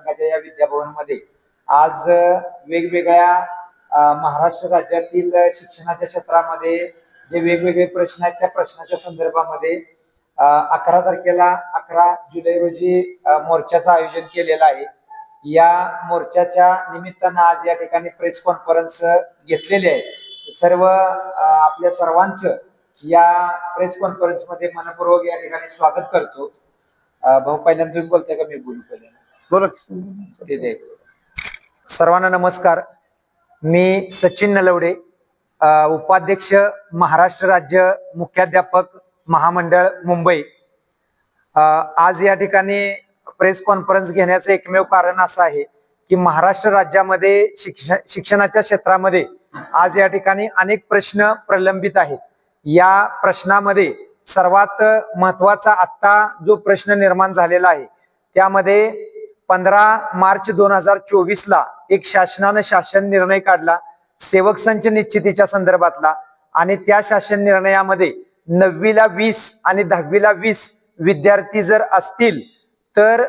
संघाच्या या विद्याभवनमध्ये आज वेगवेगळ्या महाराष्ट्र राज्यातील शिक्षणाच्या क्षेत्रामध्ये जे वेगवेगळे प्रश्न आहेत त्या प्रश्नाच्या संदर्भामध्ये अकरा तारखेला अकरा जुलै रोजी मोर्चाचं आयोजन केलेलं आहे. या मोर्चाच्या निमित्तानं आज या ठिकाणी प्रेस कॉन्फरन्स घेतलेली आहे सर्व आपल्या सर्वांचं या प्रेस कॉन्फरन्समध्ये मनपूर्वक या ठिकाणी स्वागत करतो. भाऊ पहिल्यांदा तुम्ही बोलताय का? मी बोलू पहिल्यांदा. बोला. सर्वांना नमस्कार. मी सचिन नलवडे उपाध्यक्ष महाराष्ट्र राज्य मुख्याध्यापक महामंडळ मुंबई. आज या ठिकाणी प्रेस कॉन्फरन्स घेण्याचं एकमेव कारण असं आहे की महाराष्ट्र राज्यामध्ये शिक्षण शिक्षणाच्या क्षेत्रामध्ये आज या ठिकाणी अनेक प्रश्न प्रलंबित आहेत. या प्रश्नामध्ये सर्वात महत्त्वाचा आत्ता जो प्रश्न निर्माण झालेला आहे त्यामध्ये पंधरा मार्च दोन हजार चोवीस ला एक शासनानं शासन निर्णय काढला सेवक संच निश्चितीच्या संदर्भातला आणि त्या शासन निर्णयामध्ये नववीला वीस आणि दहावीला वीस विद्यार्थी जर असतील तर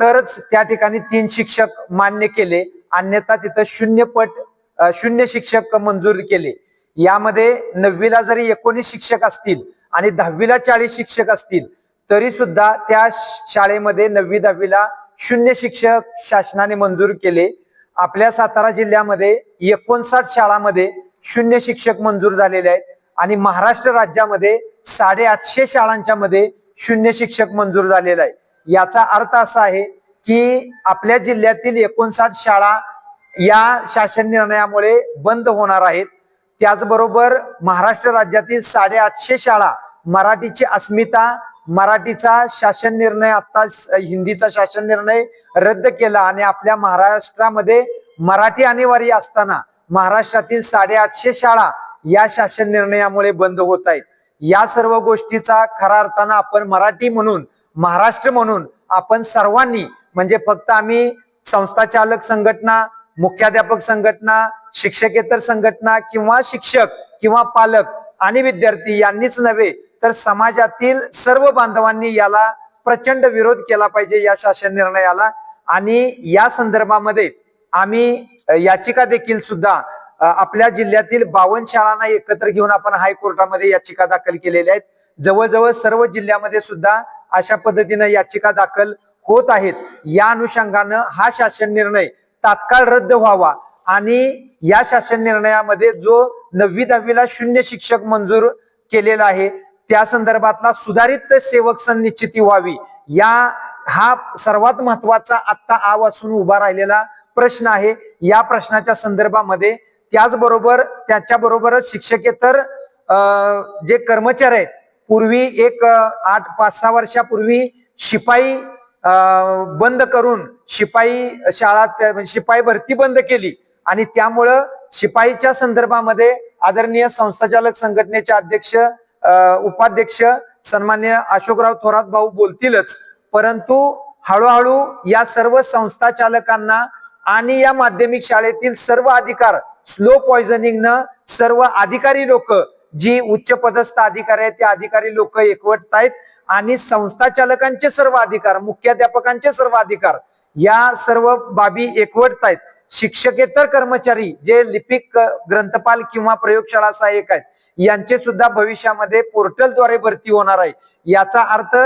तरच त्या ठिकाणी तीन शिक्षक मान्य केले अन्यथा तिथं शून्य पट शून्य शिक्षक मंजूर केले. यामध्ये नववीला जरी एकोणीस शिक्षक असतील आणि दहावीला चाळीस शिक्षक असतील तरी सुद्धा त्या शाळेमध्ये नववी दहावीला शून्य शिक्षक शासनाने मंजूर केले. आपल्या सातारा जिल्ह्यामध्ये एकोणसाठ शाळांमध्ये शून्य शिक्षक मंजूर झालेले आहेत. आणि महाराष्ट्र राज्यामध्ये साडेआठशे शाळांच्या मध्ये शून्य शिक्षक मंजूर झालेला आहे याचा अर्थ असा आहे की आपल्या जिल्ह्यातील एकोणसाठ शाळा या शासन निर्णयामुळे बंद होणार आहेत. त्याचबरोबर महाराष्ट्र राज्यातील साडेआठशे शाळा मराठीची अस्मिता मराठीचा शासन निर्णय आता हिंदीचा शासन निर्णय रद्द केला आणि आपल्या महाराष्ट्रामध्ये मराठी अनिवार्य असताना महाराष्ट्रातील साडेआठशे शाळा या शासन निर्णयामुळे बंद होत आहेत. या सर्व गोष्टीचा खरा अर्थानं आपण मराठी म्हणून महाराष्ट्र म्हणून आपण सर्वांनी म्हणजे फक्त आम्ही संस्था चालक संघटना मुख्याध्यापक संघटना शिक्षकेतर संघटना किंवा शिक्षक किंवा पालक आणि विद्यार्थी यांनीच नव्हे तर समाजातील सर्व बांधवांनी याला प्रचंड विरोध केला पाहिजे या शासन निर्णयाला. आणि या संदर्भामध्ये आम्ही याचिका देखील सुद्धा आपल्या जिल्ह्यातील बावन शाळांना एकत्र घेऊन आपण हायकोर्टामध्ये याचिका दाखल केलेल्या आहेत. जवळजवळ सर्व जिल्ह्यामध्ये सुद्धा अशा पद्धतीनं याचिका दाखल होत आहेत. या अनुषंगानं हा शासन निर्णय तात्काळ रद्द व्हावा आणि या शासन निर्णयामध्ये जो नववी दहावीला शून्य शिक्षक मंजूर केलेला आहे त्या संदर्भातला सुधारित सेवक संनिश्चिती व्हावी. या हा सर्वात महत्त्वाचा आत्ता आव असून उभा राहिलेला प्रश्न आहे. या प्रश्नाच्या संदर्भामध्ये त्याचबरोबर त्याच्याबरोबरच शिक्षकेतर अं, जे कर्मचारी आहेत पूर्वी एक आठ पाच सहा वर्षापूर्वी शिपाई अं, बंद करून शिपाई शाळा म्हणजे शिपाई भरती बंद केली. आणि त्यामुळं शिपाईच्या संदर्भामध्ये आदरणीय संस्थाचालक संघटनेचे अध्यक्ष उपाध्यक्ष सन्मान्य अशोकराव थोरात भाऊ बोलतीलच. परंतु हळूहळू या सर्व संस्था चालकांना आणि या माध्यमिक शाळेतील सर्व अधिकार स्लो पॉइझनिंगनं सर्व अधिकारी लोक जी उच्च पदस्थ अधिकारी आहेत त्या अधिकारी लोक एकवटतायत आणि संस्था चालकांचे सर्व अधिकार मुख्याध्यापकांचे सर्व अधिकार या सर्व बाबी एकवटतायत. शिक्षकेतर कर्मचारी जे लिपिक ग्रंथपाल किंवा प्रयोगशाळा सहाय्यक आहेत यांचे सुद्धा भविष्यामध्ये पोर्टलद्वारे भरती होणार आहे. याचा अर्थ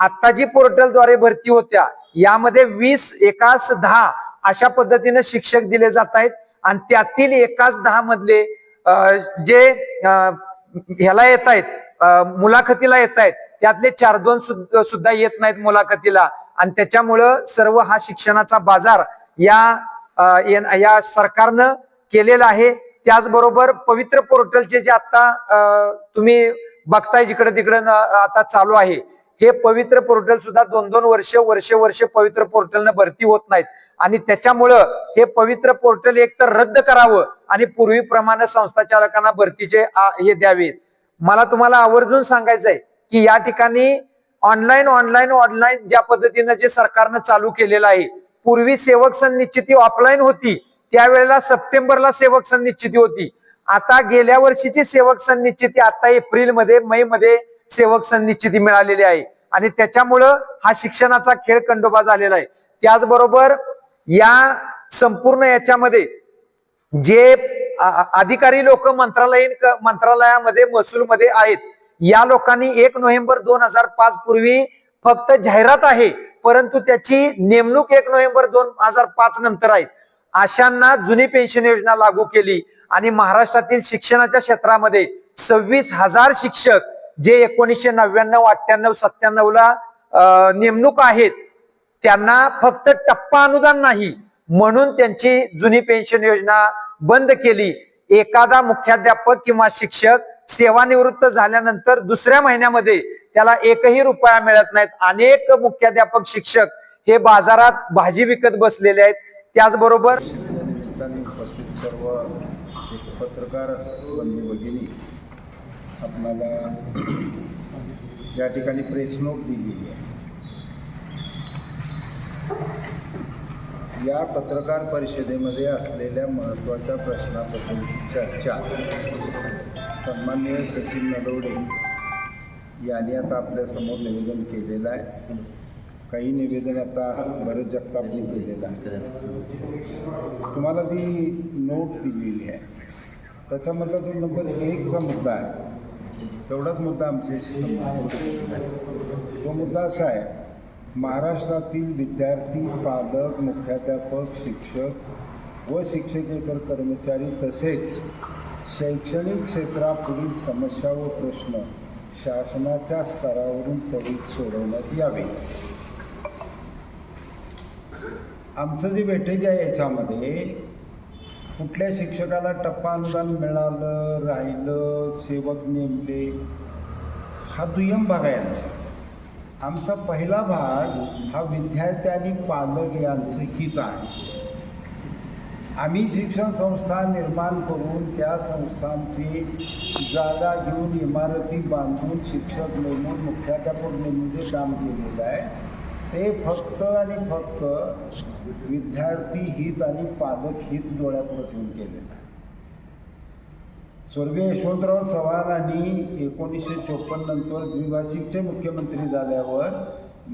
आता जी पोर्टलद्वारे भरती होत्या यामध्ये वीस एकास दहा अशा पद्धतीने शिक्षक दिले जात आहेत. आणि त्यातील एकाच दहा मधले जे ह्याला येत आहेत मुलाखतीला येत आहेत त्यातले चार दोन सुद्धा येत नाहीत मुलाखतीला. आणि त्याच्यामुळं सर्व हा शिक्षणाचा बाजार या या सरकारनं केलेला आहे. त्याचबरोबर पवित्र पोर्टलचे जे आता तुम्ही बघताय जिकडे तिकडे आता चालू आहे हे पवित्र पोर्टल सुद्धा दोन दोन वर्ष वर्ष वर्ष पवित्र पोर्टलनं भरती होत नाहीत. आणि त्याच्यामुळं हे पवित्र पोर्टल एक तर रद्द करावं आणि पूर्वीप्रमाणे संस्था चालकांना भरतीचे हे द्यावेत. मला तुम्हाला आवर्जून सांगायचंय की या ठिकाणी ऑनलाईन ऑनलाईन ऑनलाईन ज्या पद्धतीनं जे सरकारनं चालू केलेलं आहे पूर्वी सेवक संनिश्चिती ऑफलाईन होती त्यावेळेला सप्टेंबरला सेवक संनिश्चिती होती. आता गेल्या वर्षीची सेवक संनिश्चिती आता एप्रिलमध्ये मे मध्ये सेवक संनिश्चिती मिळालेली आहे. आणि त्याच्यामुळं हा शिक्षणाचा खेळ खंडोबा झालेला आहे. त्याचबरोबर या संपूर्ण याच्यामध्ये जे अधिकारी लोक मंत्रालयीन मंत्रालयामध्ये महसूलमध्ये आहेत या लोकांनी एक नोव्हेंबर दोन हजार पाच पूर्वी फक्त जाहिरात आहे परंतु त्याची नेमणूक एक नोव्हेंबर दोन हजार पाच नंतर आहे. अशांना जुनी पेन्शन योजना लागू केली आणि महाराष्ट्रातील शिक्षणाच्या क्षेत्रामध्ये सव्वीस हजार शिक्षक जे एकोणीसशे नव्याण्णव अठ्ठ्याण्णव सत्त्याण्णव ला नेमणूक आहेत त्यांना फक्त टप्पा अनुदान नाही म्हणून त्यांची जुनी पेन्शन योजना बंद केली. एखादा मुख्याध्यापक किंवा शिक्षक सेवानिवृत्त झाल्यानंतर दुसऱ्या महिन्यामध्ये त्याला एकही रुपया मिळत नाहीत. अनेक मुख्याध्यापक शिक्षक हे बाजारात भाजी विकत बसलेले आहेत. त्याचबरोबर निमित्ताने उपस्थित सर्व एक पत्रकार बंधू भगिनी आपणाला या ठिकाणी प्रेस नोट दिलेली आहे. या पत्रकार परिषदेमध्ये असलेल्या महत्त्वाच्या प्रश्नाबद्दलची चर्चा सन्माननीय सचिन नलवडे यांनी आता आपल्यासमोर निवेदन केलेलं आहे. काही निवेदन आता भरत जगतापनी केलेलं आहे. तुम्हाला ती नोट दिलेली आहे त्याच्यामधला जो नंबर एकचा मुद्दा आहे तेवढाच मुद्दा आमचे तो मुद्दा असा आहे महाराष्ट्रातील विद्यार्थी पालक मुख्याध्यापक शिक्षक व शिक्षकेतर कर्मचारी तसेच शैक्षणिक क्षेत्रापुढील समस्या व प्रश्न शासनाच्या स्तरावरून त्वरित सोडवण्यात यावे आमचं जे वेटेज आहे याच्यामध्ये कुठल्या शिक्षकाला टप्पा अनुदान मिळालं राहिलं सेवक नेमले हा दुय्यम भाग आहे आमचा. आमचा पहिला भाग हा विद्यार्थी आणि पालक यांचं हित आहे. आम्ही शिक्षण संस्था निर्माण करून त्या संस्थांची जागा घेऊन इमारती बांधून शिक्षक नेमून मुख्याध्यापक नेमून जे काम केलेलं आहे ते फक्त आणि फक्त विद्यार्थी हित आणि पालक हित डोळ्यापुढे ठेवून केलेलं आहे. स्वर्गीय यशवंतराव चव्हाणांनी एकोणीसशे चोपन्न नंतर द्विभाषिकचे मुख्यमंत्री झाल्यावर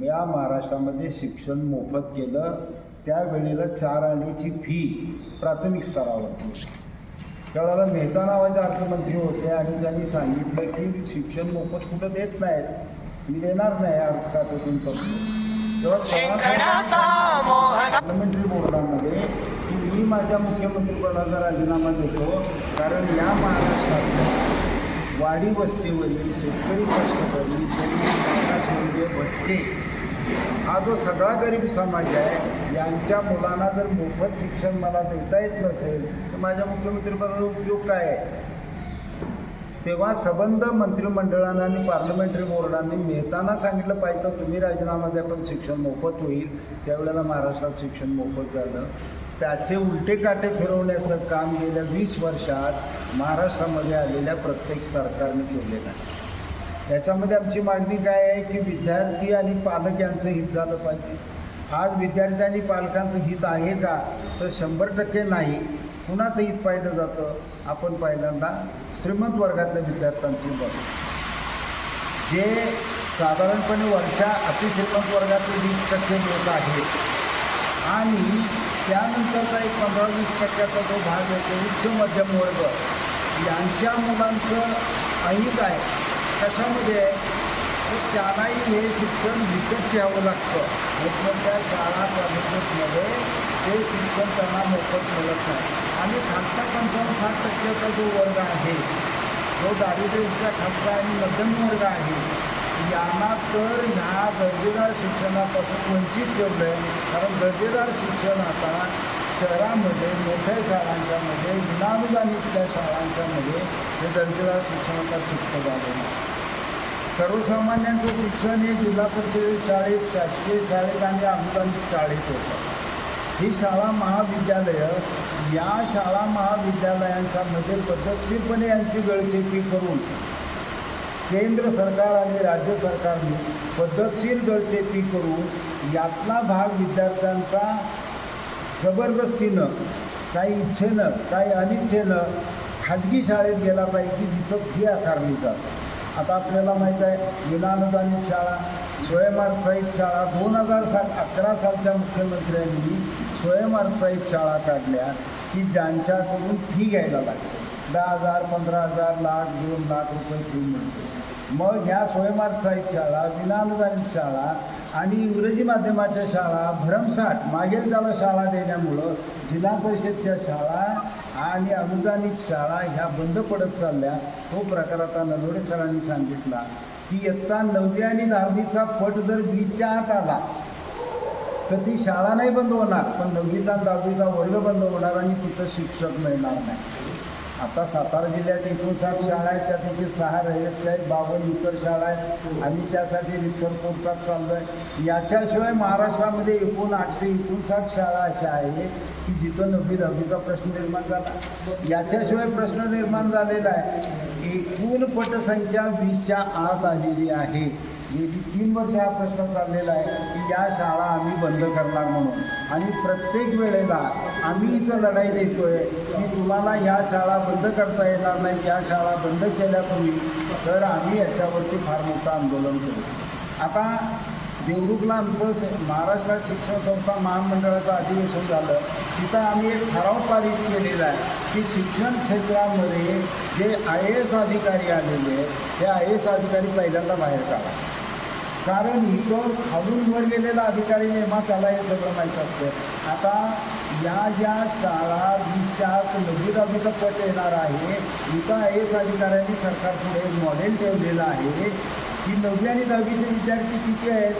या महाराष्ट्रामध्ये शिक्षण मोफत केलं. त्यावेळेला चार आणीची फी प्राथमिक स्तरावर त्यावेळेला मेहता नावाचे अर्थमंत्री होते आणि त्यांनी सांगितलं की शिक्षण मोफत कुठं देत नाहीत. मी देणार नाही अर्थ खात्यातून करतो पार्लमेंटरी बोर्डामध्ये की मी माझ्या मुख्यमंत्रीपदाचा राजीनामा देतो. कारण या महाराष्ट्रातल्या वाडी वस्तीवरील शेतकरी कष्टकरी शेतकरी भटके हा जो सगळा गरीब समाज आहे यांच्या मुलांना जर मोफत शिक्षण मला देता येत नसेल तर माझ्या मुख्यमंत्रीपदाचा उपयोग काय आहे? तेव्हा सबंध मंत्रिमंडळानं आणि पार्लमेंटरी बोर्डांनी मेहताना सांगितलं पाहिजे तर तुम्ही राजीनामा द्या पण शिक्षण मोफत होईल. त्यावेळेला महाराष्ट्रात शिक्षण मोफत झालं. त्याचे उलटे काटे फिरवण्याचं काम गेल्या वीस वर्षात महाराष्ट्रामध्ये आलेल्या प्रत्येक सरकारने केलेलं आहे. याच्यामध्ये आमची मागणी काय आहे की विद्यार्थी आणि पालक यांचं हित झालं पाहिजे. आज विद्यार्थी आणि पालकांचं हित आहे का? तर शंभर टक्के नाही. कुणाचं हित पाहिलं जातं आपण पहिल्यांदा श्रीमंत वर्गातल्या विद्यार्थ्यांची बघ. जे साधारणपणे वरच्या अतिश्रीमंत वर्गातले वीस टक्के लोक आहेत आणि त्यानंतरचा एक पंधरा वीस टक्क्याचा जो भाग येतो उच्च मध्यम वर्ग यांच्या मुलांचं अहित आहे. कशामध्ये? आहे तर त्यांनाही हे शिक्षण विकत घ्यावं लागतं. मोठमोठ्या शाळा कॉलेजेसमध्ये ते शिक्षण त्यांना मोफत मिळत नाही. आणि खालचा पंचावन्न साठ टक्क्याचा जो वर्ग आहे जो दारिद्र्याच्या खालचा आणि मध्यम वर्ग आहे यांना तर ह्या दर्जेदार शिक्षणापासून वंचित ठेवलं आहे कारण दर्जेदार शिक्षण आता शहरामध्ये मोठ्या शाळांच्यामध्ये विनानुदानितल्या शाळांच्यामध्ये हे दर्जेदार शिक्षण आता सुप्त झालेलं सर्वसामान्यांचं शिक्षण हे जिल्हा परिषद शाळेत शासकीय शाळेत आणि अनुदानित शाळेत होतं. ही शाळा महाविद्यालयं या शाळा महाविद्यालयांच्यामध्ये पद्धतशीरपणे यांची गळचेपी करून केंद्र सरकार आणि राज्य सरकारने पद्धतशीर गळचेपी करून यातला भाग विद्यार्थ्यांचा जबरदस्तीनं काही इच्छेनं काही अनिच्छेनं खाजगी शाळेत गेला पाहिजे की जिथं फी आकारली जाते. आता आपल्याला माहीत आहे विनानुदानित शाळा स्वयंअर्थसहित शाळा दोन हजार सात अकरा सालच्या मुख्यमंत्र्यांनी स्वयंअर्थसहित शाळा काढल्या की ज्यांच्याकडून फी घ्यायला लागते. दहा हजार पंधरा हजार लाख दोन लाख रुपये फी मिळते. मग ह्या स्वयंअर्थसहित शाळा विनानुदानित शाळा आणि इंग्रजी माध्यमाच्या शाळा भरमसाठ मागेल त्याला शाळा देण्यामुळं जिल्हा परिषदच्या शाळा आणि अनुदानित शाळा ह्या बंद पडत चालल्या. तो प्रकार आता नलवडे सरांनी सांगितला की इयत्ता नववी आणि दहावीचा पट जर वीसच्या आत आला. तर ती शाळा नाही बंद होणार पण नववीचा दहावीचा वर्ग बंद होणार आणि तिथं शिक्षक मिळणार नाही. आता सातारा जिल्ह्यात एकूण सात शाळा आहेत त्यापैकी सहा रयतच्या आहेत बावन्न इतर शाळा आहेत आम्ही त्यासाठी रिक्सर कोर्टात चाललो आहे याच्याशिवाय महाराष्ट्रामध्ये एकूण आठशे एकोणसाठ शाळा अशा आहेत की जिथं नववी दहावीचा प्रश्न निर्माण झाला. याच्याशिवाय प्रश्न निर्माण झालेला आहे. एकूण पटसंख्या वीसच्या आत आलेली आहे. गेली तीन वर्ष हा प्रश्न चाललेला आहे की या शाळा आम्ही बंद करणार म्हणून. आणि प्रत्येक वेळेला आम्ही इथं लढाई देतोय की तुम्हाला या शाळा बंद करता येणार नाही या शाळा बंद केल्या तुम्ही तर आम्ही याच्यावरती फार मोठं आंदोलन करू. आता देवरुखला आमचं महाराष्ट्रात शिक्षण संस्था महामंडळाचं अधिवेशन झालं. तिथं आम्ही एक ठराव पारित केलेला आहे की शिक्षण क्षेत्रामध्ये जे आय ए एस अधिकारी आलेले आहेत ते आय ए एस अधिकारी पहिल्यांदा बाहेर काढा. कारण इथं खालून वर गेलेला अधिकारी नेमा त्याला हे सगळं माहीत असतं. आता या ज्या शाळा वीसच्या आत नववी पट येणार आहे इथं आय एस अधिकाऱ्यांनी सरकारपुढे एक मॉडेल ठेवलेलं आहे की नववी आणि दहावीचे विद्यार्थी किती आहेत?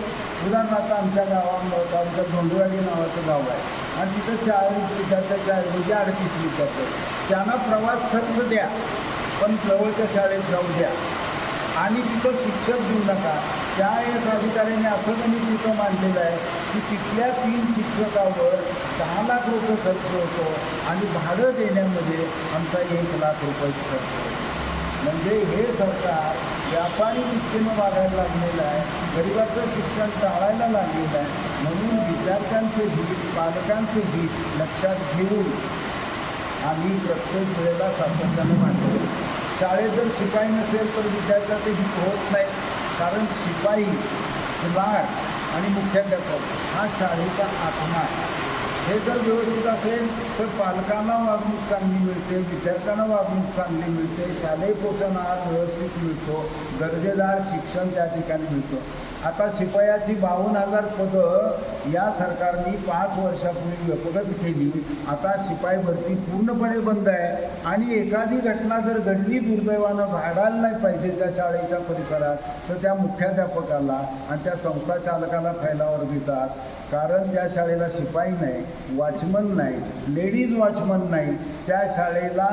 उदाहरणार्थ आमच्या गावामध्ये आमच्या धोंडुवाडी नावाचं गाव आहे. आणि तिथं चाळीस विद्यार्थ्याच्या ऐवजी अडतीस विद्यार्थी आहेत. त्यांना प्रवास खर्च द्या पण जवळच्या शाळेत जाऊ द्या. आणि तिथं शिक्षक देऊ नका. त्या एस अधिकाऱ्यांनी असं गणित तिथं मांडलेलं आहे की तिथल्या तीन शिक्षकावर दहा लाख रुपये खर्च होतो आणि भाडं देण्यामध्ये आमचा एक लाख रुपयेच खर्च होतो. म्हणजे हे सरकार व्यापारी वृत्तीनं वागायला लागलेलं आहे गरिबाचं शिक्षण टाळायला लागलेलं आहे म्हणून विद्यार्थ्यांचे हित पालकांचे हित लक्षात घेऊन आम्ही प्रत्येक वेळेला सातत्यानं मांडतो. शाळेत जर शिपाई नसेल तर विद्यार्थ्याचे हित होत नाही. कारण शिपाई क्लार्क आणि मुख्याध्यापक हा शाळेचा आत्मा. आहे हे जर व्यवस्थित असेल तर पालकांना वागणूक चांगली मिळते विद्यार्थ्यांना वागणूक चांगली मिळते शालेय पोषण आहार व्यवस्थित मिळतो दर्जेदार शिक्षण त्या ठिकाणी मिळतो. आता शिपायाची बावन्न हजार पदं या सरकारने पाच वर्षापूर्वी व्यपगत केली. आता शिपाई भरती पूर्णपणे बंद आहे. आणि एखादी घटना जर घडली दुर्दैवानं भाडायला नाही पाहिजे त्या शाळेच्या परिसरात तर त्या मुख्याध्यापकाला आणि त्या संस्था चालकाला फैलावर देतात कारण ज्या शाळेला शिपाई नाही वॉचमन नाही लेडीज वॉचमन नाही त्या शाळेला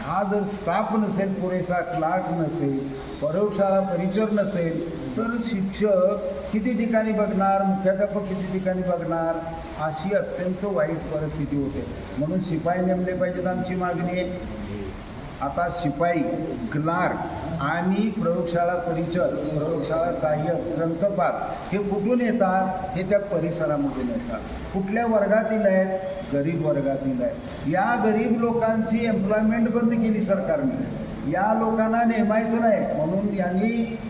हा जर स्टाफ नसेल पुरेसा क्लार्क नसेल प्रयोगशाळा परिचर नसेल तर शिक्षक किती ठिकाणी बघणार मुख्याध्यापक किती ठिकाणी बघणार अशी अत्यंत वाईट परिस्थिती होते. म्हणून शिपाई नेमले पाहिजेत आमची मागणी. आहे आता शिपाई क्लार्क आणि प्रयोगशाळा परिचर प्रयोगशाळा सहाय्यक ग्रंथपाल हे कुठून येतात? हे त्या परिसरामधून येतात. कुठल्या वर्गातील आहेत? गरीब वर्गातील आहेत. या गरीब लोकांची एम्प्लॉयमेंट बंद केली सरकारने. या लोकांना नेमायचं नाही. म्हणून यांनी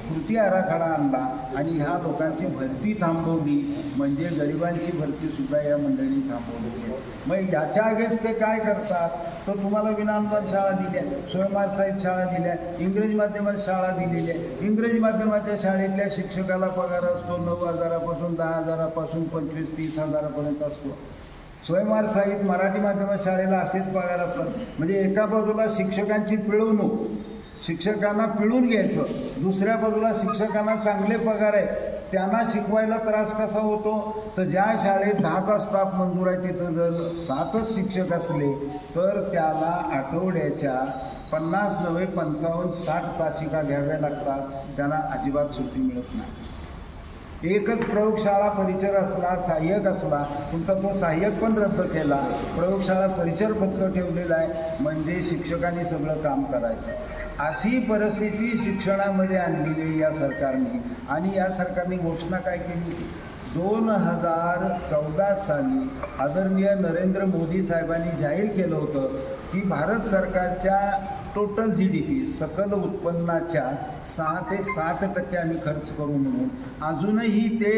कृती आराखडा आणला आणि ह्या लोकांची भरती थांबवली. म्हणजे गरिबांची भरतीसुद्धा या मंडळींनी थांबवली. मग याच्या अगेन्स्ट ते काय करतात? तर तुम्हाला विनानुदान शाळा दिल्या स्वयंसाहित शाळा दिल्या इंग्रजी माध्यमात शाळा दिलेल्या इंग्रजी माध्यमाच्या शाळेतल्या शिक्षकाला पगार असतो नऊ हजारापासून दहा हजारापासून पंचवीस तीस हजारापर्यंत असतो. स्वयंवार साहित्य मराठी माध्यमात शाळेला असेच पगार असतात म्हणजे एका बाजूला शिक्षकांची पिळवणूक शिक्षकांना पिळून घ्यायचं दुसऱ्या बाजूला शिक्षकांना चांगले पगार आहेत त्यांना शिकवायला त्रास कसा होतो? तर ज्या शाळेत दहा तास स्टाफ मंजूर आहे तिथं जर सातच शिक्षक असले तर त्याला आठवड्याच्या पन्नास नव्हे पंचावन्न साठ तासिका घ्याव्या लागतात. त्यांना अजिबात सुट्टी मिळत नाही. एकच प्रयोगशाळा परिचर असला सहाय्यक असला तुमचा तो सहाय्यक पण रद्द केला. प्रयोगशाळा परिचर फक्त ठेवलेला आहे म्हणजे शिक्षकांनी सगळं काम करायचं. अशी परिस्थिती शिक्षणामध्ये आणलेली आहे या सरकारने. आणि या सरकारने घोषणा काय केली? दोन हजार चौदा साली आदरणीय नरेंद्र मोदी साहेबांनी जाहीर केलं होतं की भारत सरकारच्या टोटल जी डी पी सकल उत्पन्नाच्या सहा ते सात टक्के आम्ही खर्च करू म्हणून. अजूनही ते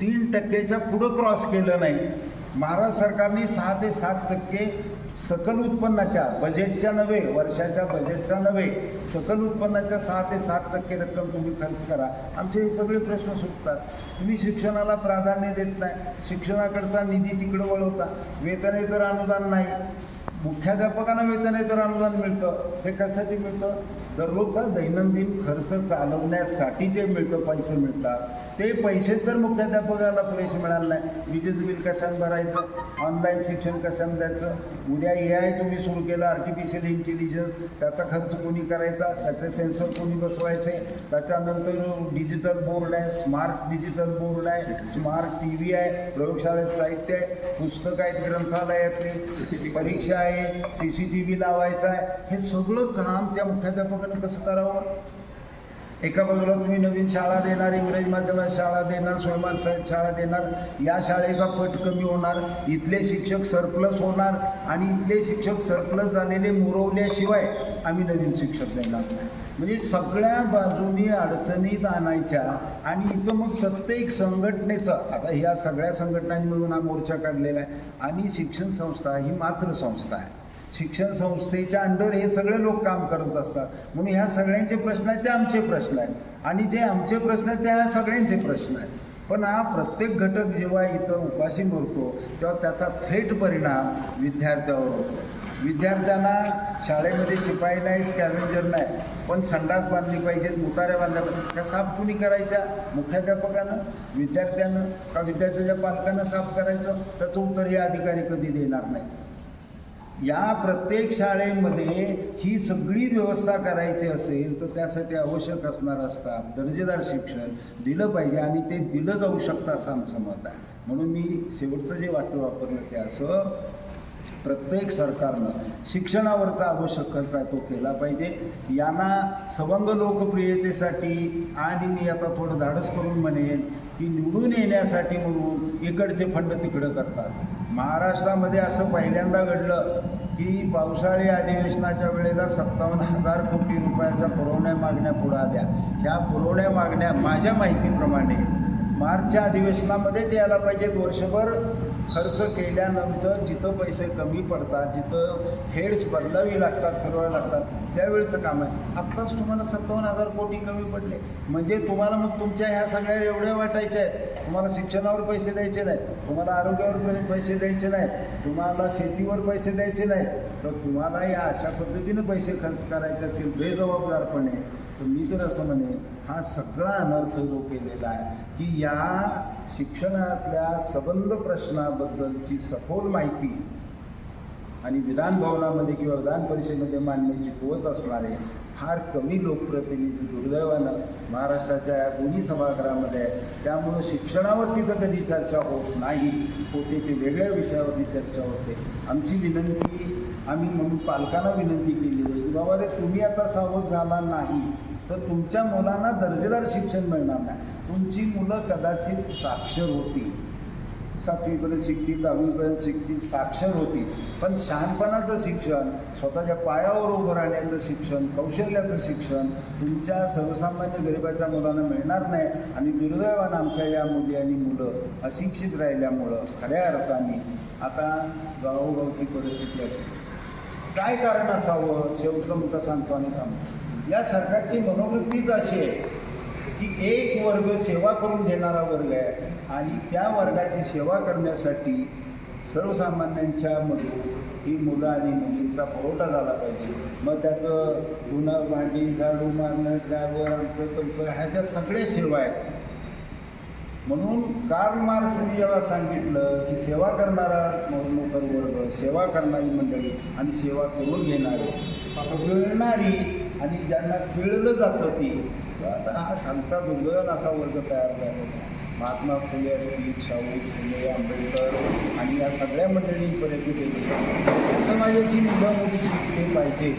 तीन टक्क्याच्या पुढं क्रॉस केलं नाही. महाराष्ट्र सरकारने सहा ते सात टक्के सकल उत्पन्नाच्या बजेटच्या नव्हे वर्षाच्या बजेटच्या नव्हे सकल उत्पन्नाच्या सहा ते सात टक्के रक्कम तुम्ही खर्च करा. आमचे हे सगळे प्रश्न सुटतात. तुम्ही शिक्षणाला प्राधान्य देत नाही. शिक्षणाकडचा निधी तिकडं वळवता. वेतने तर अनुदान नाही. मुख्याध्यापकांना वेतनेतर अनुदान मिळतं हे कशासाठी मिळतं? दररोजचा दैनंदिन खर्च चालवण्यासाठी ते मिळतं पैसे मिळतात ते पैसे जर मुख्याध्यापकाला पुरेसे मिळाले नाही. विजेचं बिल कशाने भरायचं? ऑनलाईन शिक्षण कशाने द्यायचं? उद्या ए आय तुम्ही सुरू केलं आर्टिफिशियल इंटेलिजन्स त्याचा खर्च कोणी करायचा? त्याचे सेन्सर कोणी बसवायचे? त्याच्यानंतर डिजिटल बोर्ड आहे स्मार्ट डिजिटल बोर्ड आहे स्मार्ट टी व्ही आहे प्रयोगशाळेत साहित्य आहे पुस्तकं आहेत ग्रंथालयातले परीक्षा आहे सी सी टी व्ही लावायचा आहे. हे सगळं काम त्या मुख्याध्यापकानं कसं करावं? एका बाजूला तुम्ही नवीन शाळा देणार इंग्रजी माध्यमात शाळा देणार स्वयंमान शाळा देणार या शाळेचा पट कमी होणार इथले शिक्षक सरप्लस होणार आणि इथले शिक्षक सरप्लस झालेले मुरवल्याशिवाय आम्ही नवीन शिक्षक देणार म्हणजे सगळ्या बाजूनी अडचणीत आणायच्या आणि इथं मग प्रत्येक संघटनेचं आता ह्या सगळ्या संघटनांनी मिळून हा मोर्चा काढलेला आहे आणि शिक्षण संस्था ही मात्र संस्था आहे. शिक्षण संस्थेच्या अंडर हे सगळे लोक काम करत असतात. म्हणून ह्या सगळ्यांचे प्रश्न आहेत ते आमचे प्रश्न आहेत. आणि जे आमचे प्रश्न आहेत ते ह्या सगळ्यांचे प्रश्न आहेत. पण हा प्रत्येक घटक जेव्हा इथं उपाशी मरतो तेव्हा त्याचा थेट परिणाम विद्यार्थ्यावर होतो. विद्यार्थ्यांना शाळेमध्ये शिपाई नाही स्कॅव्हेंजर नाही पण संडास बांधली पाहिजेत मुताऱ्या बांधल्या पाहिजेत त्या साफ कुणी करायच्या? मुख्याध्यापकानं? विद्यार्थ्यानं? का विद्यार्थ्याच्या पालकांना साफ करायचं? त्याचं उत्तर हे अधिकारी कधी देणार नाही या प्रत्येक शाळेमध्ये ही सगळी व्यवस्था करायची असेल तर त्यासाठी आवश्यक असणारा स्टाफ दर्जेदार शिक्षण दिलं पाहिजे आणि ते दिलं जाऊ शकतं असं आमचं मत आहे. म्हणून मी शेवटचं जे वाक्य वापरलं ते असं प्रत्येक सरकारनं शिक्षणावरचा आवश्यक खर्च आहे तो केला पाहिजे. यांना सवंग लोकप्रियतेसाठी आणि मी आता थोडं धाडस करून म्हणेन की निवडून येण्यासाठी म्हणून इकडचे फंड तिकडं करतात. महाराष्ट्रामध्ये असं पहिल्यांदा घडलं की पावसाळी अधिवेशनाच्या वेळेला सत्तावन्न हजार कोटी रुपयाच्या पुरवण्या मागण्या पुढं आल्या. ह्या पुरवण्या मागण्या माझ्या माहितीप्रमाणे मार्चच्या अधिवेशनामध्येच यायला पाहिजेत. वर्षभर खर्च केल्यानंतर जिथं पैसे कमी पडतात जिथं हेड्स बदलावी लागतात फिरवावे लागतात त्यावेळेचं काम आहे. आत्ताच तुम्हाला सत्तावन्न हजार कोटी कमी पडले. म्हणजे तुम्हाला मग तुमच्या ह्या सगळ्या एवढ्या वाटायच्या आहेत. तुम्हाला शिक्षणावर पैसे द्यायचे नाहीत. तुम्हाला आरोग्यावर पैसे द्यायचे नाहीत. तुम्हाला शेतीवर पैसे द्यायचे नाहीत. तर तुम्हाला या अशा पद्धतीनं पैसे खर्च करायचे असतील बेजबाबदारपणे. तर मी तर असं म्हणेन हा सगळा अनर्थ जो केलेला आहे की या शिक्षणातल्या सबंध प्रश्नाबद्दलची सखोल माहिती आणि विधान भवनामध्ये किंवा विधान परिषदेमध्ये मांडण्याची कुवत असणारे फार कमी लोकप्रतिनिधी दुर्दैवानं महाराष्ट्राच्या या दोन्ही सभागृहामध्ये आहेत. त्यामुळं शिक्षणावरती तर कधी चर्चा होत नाही होते ते वेगळ्या विषयावरती चर्चा होते. आमची विनंती आम्ही म्हणून पालकांना विनंती केली आहे बाबा रे तुम्ही आता सावध झाला नाही तर तुमच्या मुलांना दर्जेदार शिक्षण मिळणार नाही. तुमची मुलं कदाचित साक्षर होतील. सातवीपर्यंत शिकतील दहावीपर्यंत शिकतील साक्षर होतील. पण शहाणपणाचं शिक्षण स्वतःच्या पायावर उभं राहण्याचं शिक्षण कौशल्याचं शिक्षण तुमच्या सर्वसामान्य गरिबाच्या मुलांना मिळणार नाही. आणि दुर्दैवानं आमच्या या मुली आणि मुलं अशिक्षित राहिल्यामुळं खऱ्या अर्थाने आता गावोगावची परिस्थिती असेल काय कारण असावं? शेवटचं मुद्दा सांगतो आणि थांबतो. या सरकारची मनोवृत्तीच अशी आहे की एक वर्ग सेवा करून घेणारा वर्ग आहे आणि त्या वर्गाची सेवा करण्यासाठी सर्वसामान्यांच्या मध्ये ही मुलं आणि मुलींचा पुरवठा झाला पाहिजे. मग त्यात धुणं भांडी झाडू मारणं ड्रायव्हर ह्याच्या तमकं ह्या सगळ्या सेवा आहेत म्हणून कार्ल मार्क्सने जेव्हा सांगितलं की सेवा करणारा नोकर वर्ग सेवा करणारी मंडळी आणि सेवा करून घेणारे. पिळणारी आणि ज्यांना पिळलं जातं ती आता हा खालचा दुर्दैवान असा वर्ग तयार झालेला महात्मा फुले असतील शाहू फुले आंबेडकर आणि या सगळ्या मंडळींपर्यंत गेले. समाजाची मुलं मुली शिकले पाहिजे.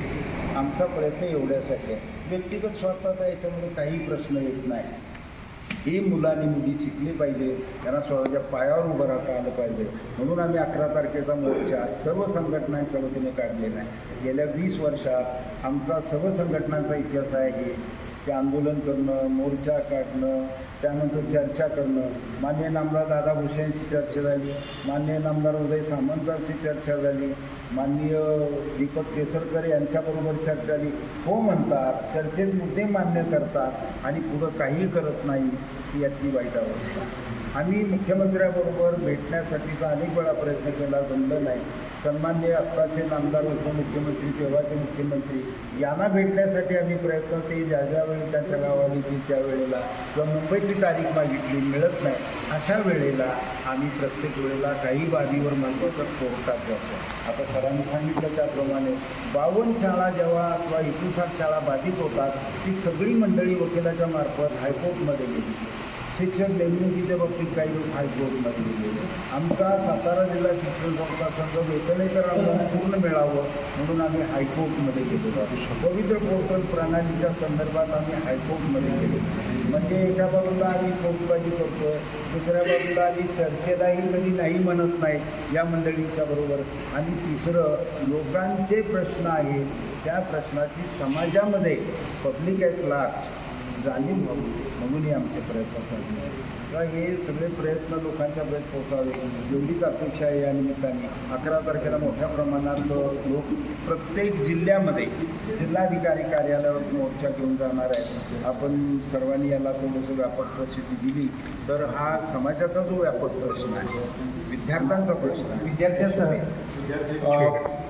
आमचा प्रयत्न एवढ्यासाठी आहे. व्यक्तिगत स्वार्थाचा याच्यामध्ये काही प्रश्न येत नाही. ही मुलांनी मुली शिकली पाहिजे त्यांना स्वतःच्या पायावर उभं राहता आलं पाहिजे. म्हणून आम्ही अकरा तारखेचा मोर्चा सर्व संघटनांच्या वतीने काढलेला आहे. गेल्या वीस वर्षात आमचा सर्व संघटनांचा इतिहास आहे ते आंदोलन करणं मोर्चा काढणं त्यानंतर चर्चा करणं. मान्य नामदार दादा भुसेंशी चर्चा झाली. मान्य नामदार उदय सामंतांशी चर्चा झाली. माननीय दीपक केसरकर यांच्याबरोबर चर्चा झाली. हो म्हणतात चर्चेत मुद्दे मान्य करतात आणि पुढं काही करत नाही ही यातली वाईट अवस्था. आम्ही मुख्यमंत्र्याबरोबर भेटण्यासाठीचा अनेक वेळा प्रयत्न केला जमलं नाही. सन्मान्य आत्ताचे नामदार उपमुख्यमंत्री तेव्हाचे मुख्यमंत्री यांना भेटण्यासाठी आम्ही प्रयत्न ते ज्या ज्या वेळी त्यांच्या गावाली ती त्या वेळेला किंवा मुंबईतली तारीख मागितली मिळत नाही अशा वेळेला आम्ही प्रत्येक वेळेला काही बाबीवर म्हणतो तर कोर्टात जातो. आता सरांनी सांगितलं त्याप्रमाणे बावन्न शाळा जेव्हा किंवा एकोणसाठ शाळा बाधित होतात ती सगळी मंडळी वकिलाच्या मार्फत हायकोर्टमध्ये गेली. शिक्षक नेमणुकीच्या बाबतीत काही लोक हायकोर्टमध्ये गेले आमचा सातारा जिल्हा शिक्षण संस्था संघ वेतनेतर आम्हाला पूर्ण मिळावं म्हणून आम्ही हायकोर्टमध्ये गेलेलो पवित्र पोर्टल प्रणालीच्या संदर्भात आम्ही हायकोर्टमध्ये गेलो. म्हणजे एका बाजूला आम्ही कोर्टबाजी करतोय दुसऱ्या बाजूला आम्ही चर्चेलाही कधी नाही म्हणत नाही या मंडळींच्या बरोबर. आणि तिसरं लोकांचे प्रश्न आहेत त्या प्रश्नाची समाजामध्ये पब्लिक ॲट लार्ज जाणीव व्हावी म्हणूनही आमचे प्रयत्न चालले आहेत. तेव्हा हे सगळे प्रयत्न लोकांच्या पर्यंत पोहोचावे. एवढीच अपेक्षा आहे या निमित्ताने. अकरा तारखेला मोठ्या प्रमाणात लोक प्रत्येक जिल्ह्यामध्ये जिल्हाधिकारी कार्यालयावर मोर्चा घेऊन जाणार आहेत. आपण सर्वांनी याला थोडंसं व्यापक प्रसिद्धी दिली. तर हा समाजाचा जो व्यापक प्रश्न आहे विद्यार्थ्यांचा प्रश्न आहे. विद्यार्थ्यांसह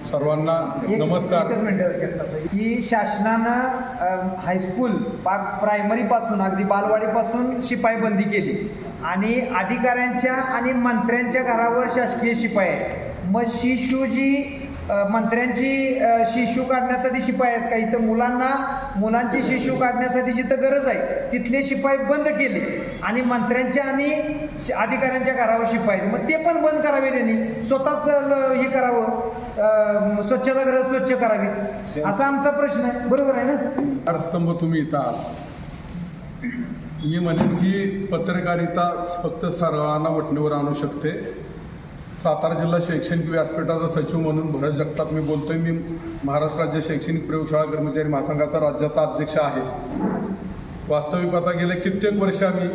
सर्वांना नमस्कार. एकच मिनिटं चेतनाताई. की शासनानं हायस्कूल पाक प्रायमरीपासून अगदी बालवाडीपासून शिपाई बंदी केली. आणि अधिकाऱ्यांच्या आणि मंत्र्यांच्या घरावर शासकीय शिपाई आहे. मग शिशू जी मंत्र्यांची शिशू काढण्यासाठी शिपाई आहेत का? इथं मुलांना मुलांची शिशू काढण्यासाठी जिथं गरज आहे तिथले शिपाई बंद केले. आणि मंत्र्यांच्या आणि श- अधिकाऱ्यांच्या घरावर शिपाई. आहेत. मग ते पण बंद करावे त्यांनी. स्वतःच हे करावं. स्वच्छता स्वच्छतागृह स्वच्छ करावी. असा आमचा प्रश्न आहे. बरोबर आहे ना? स्तंभ तुम्ही इथं मी म्हणेन की पत्रकारिता फक्त सर्वांना वटणीवर आणू शकते. सातारा जिल्हा शैक्षणिक व्यासपीठाचा सचिव म्हणून भरत जगताप मी बोलतोय. मी महाराष्ट्र राज्य शैक्षणिक प्रयोगशाळा कर्मचारी महासंघाचा राज्याचा अध्यक्ष आहे. वास्तविक आता गेले कित्येक वर्ष आम्ही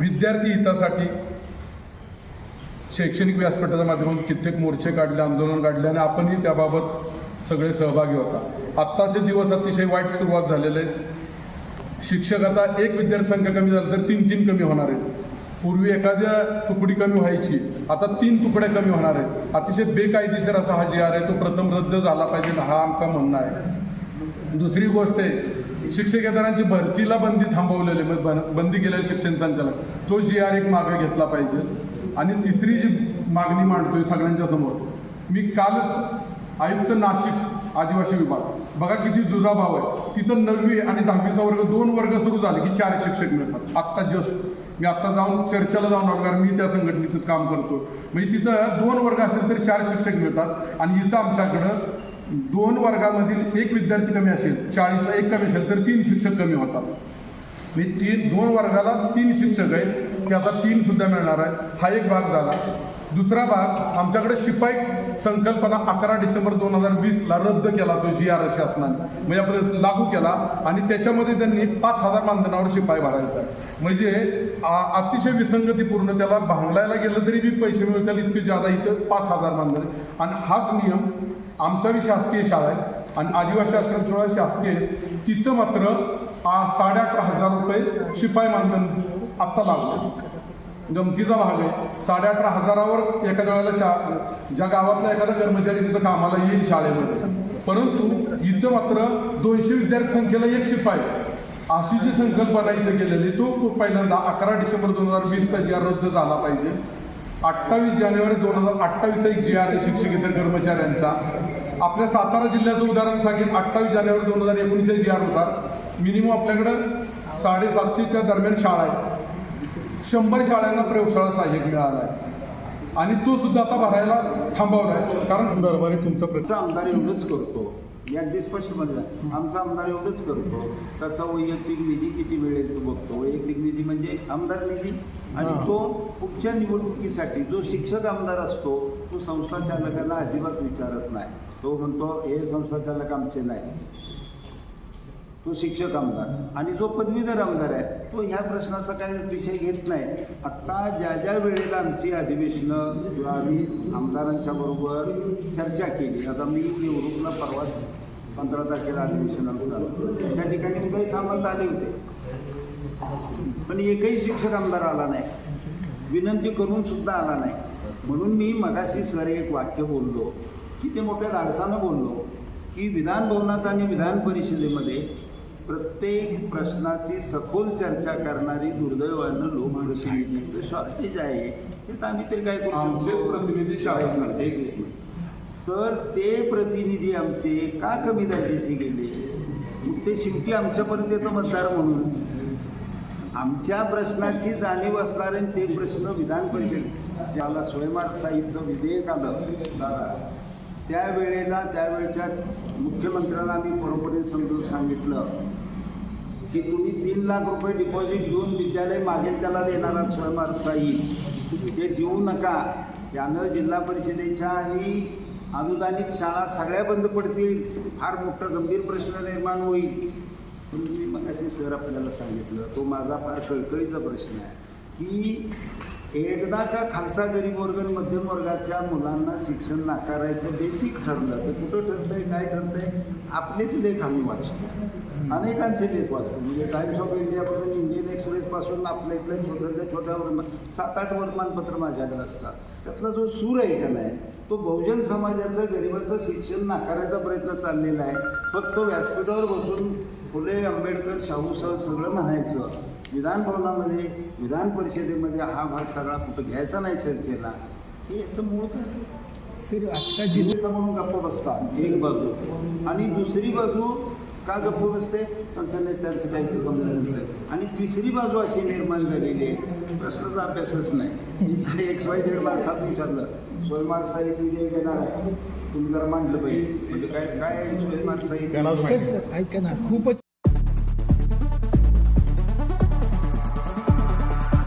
विद्यार्थी हितासाठी शैक्षणिक व्यासपीठाच्या माध्यमातून कित्येक मोर्चे काढले आंदोलन काढले आणि आपणही त्याबाबत सगळे सहभागी होता. आत्ताचे दिवस अतिशय वाईट सुरुवात झालेले आहेत. शिक्षक आता एक विद्यार्थी संख्या कमी झाली तर तीन तीन कमी होणार आहेत. पूर्वी एखाद्या तुकडी कमी व्हायची आता तीन तुकड्या कमी होणार आहेत. अतिशय बेकायदेशीर असा हा जी आर आहे तो प्रथम रद्द झाला पाहिजे हा आमचा म्हणणं आहे. दुसरी गोष्ट आहे शिक्षकेतरांची भरतीला बंदी थांबवलेली म्हणजे बंदी केलेले शिक्षण संचालक. तो जी आर एक मागे घेतला पाहिजे. आणि तिसरी जी मागणी मांडतोय सगळ्यांच्या समोर मी कालच आयुक्त नाशिक आदिवासी विभाग बघा किती दुजाभाव आहे. तिथं नववी आणि दहावीचा वर्ग दोन वर्ग सुरू झाले की चार शिक्षक मिळतात. आत्ता जस्ट मी आत्ता जाऊन चर्चेला जाऊन आलो कारण मी त्या संघटनेचं काम करतो. म्हणजे तिथं दोन वर्ग असेल तर चार शिक्षक मिळतात आणि इथं आमच्याकडं दोन वर्गामधील एक विद्यार्थी कमी असेल चाळीसला एक कमी असेल तर तीन शिक्षक कमी होतात. मी तीन दोन वर्गाला तीन शिक्षक आहेत ते आता तीन सुद्धा मिळणार आहे. हा एक भाग झाला. दुसरा भाग आमच्याकडे शिपाई संकल्पना अकरा डिसेंबर दोन हजार वीसला रद्द केला तो जी आर शासनाने म्हणजे आपण लागू केला आणि त्याच्यामध्ये त्यांनी पाच हजार मानधनावर शिपाई भरायचा आहे. म्हणजे आ- अतिशय विसंगतीपूर्ण त्याला भांगलायला गेलं तरी बी पैसे मिळतील इतके जादा इथं पाच हजार मानधन आहे. आणि हाच नियम आमचा बी शासकीय शाळा आहे आणि आदिवासी आश्रमशाळा शासकीय तिथं मात्र साडे साडेअठरा हजार रुपये शिपाई मानधन आत्ता लागलं गमतीचा भाग आहे. साडेअठरा हजारावर एखाद्या वेळेला शा ज्या गावातला एखादा कर्मचारी तिथं कामाला येईल शाळेमध्ये. परंतु इथं मात्र दोनशे विद्यार्थी संख्येला एक शिपाई अशी जी संकल्पना इथं केलेली तो पहिल्यांदा अकरा डिसेंबर दोन हजार वीसचा जी आर रद्द झाला पाहिजे. अठ्ठावीस जानेवारी दोन हजार अठ्ठावीस एक जी आर आहे शिक्षकेतर कर्मचाऱ्यांचा. आपल्या सातारा जिल्ह्याचं उदाहरण सांगेल अठ्ठावीस जानेवारी दोन हजार एकोणीस जी आरनुसार मिनिमम आपल्याकडं साडेसातशेच्या दरम्यान शाळा आहेत शंभर शाळांना प्रयोगशाळा सहाय्यक मिळाला आहे. आणि तो सुद्धा आता भरायला थांबवला आहे. कारण दरबारी तुमचा प्रचार आमदार एवढंच करतो. मी अगदी स्पष्टपणे सांग- आमचा आमदार एवढंच करतो. त्याचा वैयक्तिक निधी किती वेळेत तो बघतो. वैयक्तिक निधी म्हणजे आमदार निधी आणि तो पुढच्या निवडणुकीसाठी जो शिक्षक आमदार असतो तो संस्था चालकांना अजिबात विचारत नाही. तो म्हणतो हे संस्था चालक आमचे नाही. तो शिक्षक आमदार. आणि जो पदवीधर आमदार आहे तो ह्या प्रश्नाचा काही विषय घेत नाही. आत्ता ज्या ज्या वेळेला आमची अधिवेशनं किंवा आम्ही आमदारांच्या बरोबर चर्चा केली आता मी निवडणूकला परवा पंधरा तारखेला अधिवेशन आलो त्या ठिकाणी काही सामंत आले होते. पण एकही शिक्षक आमदार आला नाही. विनंती करून सुद्धा आला नाही. म्हणून मी मगाशी सर एक वाक्य बोललो की ते मोठ्या धाडसानं बोललो की विधान भवनात आणि विधान परिषदेमध्ये प्रत्येक प्रश्नाची सखोल चर्चा करणारी दुर्दैवानं लोकप्रतिनिधींचं शॉर्टेज आहे. तर आम्ही तरी काय करू शकतो? प्रतिनिधी शासन करते. तर ते प्रतिनिधी आमचे का कमी दर्जाचे गेले? ते शेवटी आमच्यापर्यंत येतं मतदार म्हणून. आमच्या प्रश्नाची जाणीव असणारे ते प्रश्न विधान परिषद ज्याला स्वयंमार साहित्य विधेयक आलं. दादा त्यावेळेला त्यावेळच्या मुख्यमंत्र्यांना आम्ही बरोबरीने समजून सांगितलं की तुम्ही तीन लाख रुपये डिपॉझिट घेऊन विद्यालय मागेल त्याला देणारा स्वयंमार ते देऊ नका. त्यानं जिल्हा परिषदेच्या आणि अनुदानित शाळा सगळ्या बंद पडतील. फार मोठा गंभीर प्रश्न निर्माण होईल. पण मी मग असे सर आपल्याला सांगितलं तो माझा फार कळकळीचा प्रश्न आहे की एकदा का खालचा गरीब वर्ग आणि मध्यम वर्गाच्या मुलांना शिक्षण नाकारायचं बेसिक ठरलं तर कुठं ठरतंय काय ठरतंय? आपलेच लेख आम्ही वाचतो. अनेकांचे लेख वाचतो. म्हणजे टाइम्स ऑफ इंडियापासून इंडियन एक्सप्रेसपासून आपल्या इथल्या छोट्यातल्या छोट्या वर्तमान सात आठ वर्तमानपत्र माझ्याकडे असतात. त्यातला जो सूर आहे का नाही तो बहुजन समाजाचं गरिबाचं शिक्षण नाकारायचा प्रयत्न चाललेला आहे. फक्त व्यासपीठावर बसून फुले आंबेडकर शाहूसह सगळं म्हणायचं. विधान भवनामध्ये विधान परिषदेमध्ये हा भाग सगळा कुठं घ्यायचा नाही चर्चेला हे याचं मूळ काय? सर जिल्हा म्हणून गप्प बसतात एक बाजू. आणि दुसरी बाजू का गप्प बसते? त्यांच्या नेत्यांचं काही समजलं नसतं. आणि तिसरी बाजू अशी निर्माण झालेली आहे. प्रश्नाचा अभ्यासच नाही. एक्स वाय झेड माणसात विचारलं स्वयंमार साहित्य विजय घेणार आहे. तुम्ही जरा मांडलं पाहिजे. म्हणजे काय काय आहे स्वयंमार साहित्य सर सर ऐका ना खूपच